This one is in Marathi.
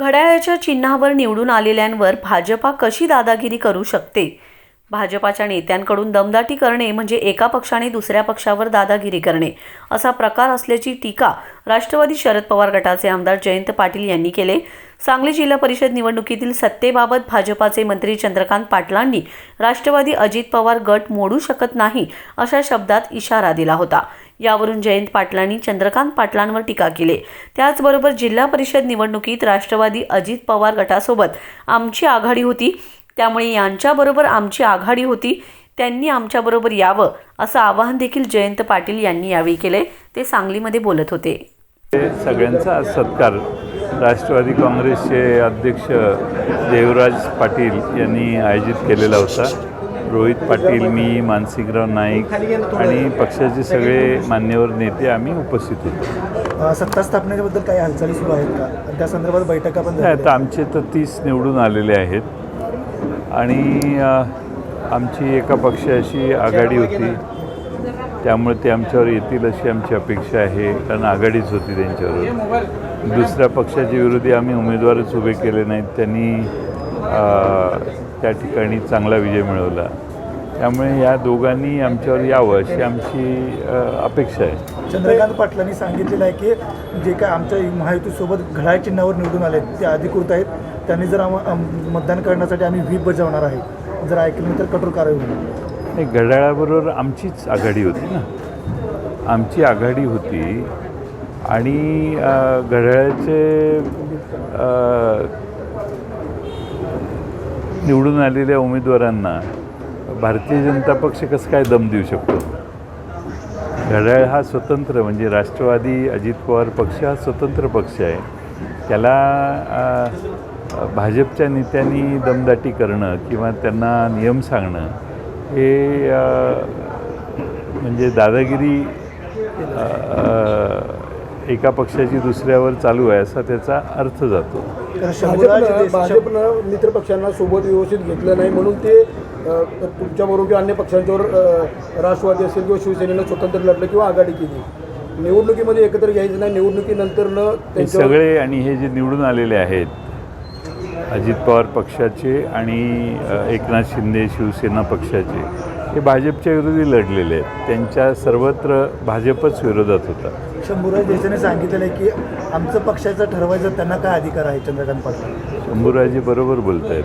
घड्याळाच्या चिन्हावर निवडून आलेल्यांवर भाजपा कशी दादागिरी करू शकते? भाजपाच्या नेत्यांकडून दमदाटी करणे म्हणजे एका पक्षाने दुसऱ्या पक्षावर दादागिरी करणे असा प्रकार असल्याची टीका राष्ट्रवादी शरद पवार गटाचे आमदार जयंत पाटील यांनी केले. सांगली जिल्हा परिषद निवडणुकीतील सत्तेबाबत भाजपाचे मंत्री चंद्रकांत पाटलांनी राष्ट्रवादी अजित पवार गट मोडू शकत नाही अशा शब्दात इशारा दिला होता. यावरून जयंत पाटलांनी चंद्रकांत पाटलांवर टीका केली. त्याचबरोबर जिल्हा परिषद निवडणुकीत राष्ट्रवादी अजित पवार गटासोबत आमची आघाडी होती त्यामुळे यांच्याबरोबर आमची आघाडी होती त्यांनी आमच्याबरोबर यावं असं आवाहन देखील जयंत पाटील यांनी यावेळी केले. ते सांगलीमध्ये बोलत होते. सगळ्यांचा सत्कार राष्ट्रवादी काँग्रेसचे अध्यक्ष देवराज पाटील यांनी आयोजित केलेला होता. रोहित पाटील मी मानसिंगराव नाईक आणि पक्षाचे सगळे मान्यवर नेते आम्ही उपस्थित होतो. सत्ता स्थापनेबद्दल काही हालचाली सुरू आहेत का? त्या संदर्भात बैठका पण आता आमचे तर तीस निवडून आलेले आहेत. आणि आमची एका पक्षाशी आघाडी होती. त्यामुळे ते आमच्यावर येतील अशी आमची अपेक्षा आहे. कारण आघाडीच होती त्यांच्यावर. दुसऱ्या पक्षाच्या विरोधी आम्ही उमेदवारच उभे केले नाहीत. त्यांनी त्या ठिकाणी चांगला विजय मिळवला. त्यामुळे या दोघांनी आमच्यावर यावं अशी आमची अपेक्षा आहे. चंद्रकांत पाटलांनी सांगितलेलं आहे की जे काय आमच्या महायुतीसोबत घड्याळ चिन्हावर निवडून आले ते अधिकृत आहेत. त्यांनी जर आम मतदान करण्यासाठी आम्ही व्हीप बजावणार आहे. जर ऐकलं तर कठोर कारवाई होईल. नाही घड्याळाबरोबर आमचीच आघाडी होती ना. आमची आघाडी होती आणि घड्याळाचे निवडून आलेल्या उमेदवारांना भारतीय जनता पक्ष कसं काय दम देऊ शकतो? घड्याळ हा स्वतंत्र म्हणजे राष्ट्रवादी अजित पवार पक्ष हा स्वतंत्र पक्ष आहे. त्याला भाजपच्या नेत्यांनी दमदाटी करणं किंवा त्यांना नियम सांगणं हे म्हणजे दादागिरी एका पक्षाची दुसऱ्यावर चालू आहे असा त्याचा अर्थ जातो. भाजपनं मित्र पक्षांना सोबत व्यवस्थित घेतलं नाही म्हणून ते तुमच्याबरोबर किंवा अन्य पक्षांच्यावर राष्ट्रवादी असेल किंवा शिवसेनेनं स्वतंत्र लढलं किंवा आघाडी केली. निवडणुकीमध्ये एकत्र घ्यायचं नाही निवडणुकीनंतरनं हे त्यांच्यावर सगळे आणि हे जे निवडून आलेले आहेत अजित पवार पक्षाचे आणि एकनाथ शिंदे शिवसेना पक्षाचे हे भाजपच्या विरोधी लढलेले आहेत. त्यांच्या सर्वत्र भाजपच विरोधात होता. शंभूराज देशाने सांगितलेलं आहे की आमचं पक्षाचं ठरवायचं त्यांना काय अधिकार आहे चंद्रकांत पाटील? शंभूराजे बरोबर बोलत आहेत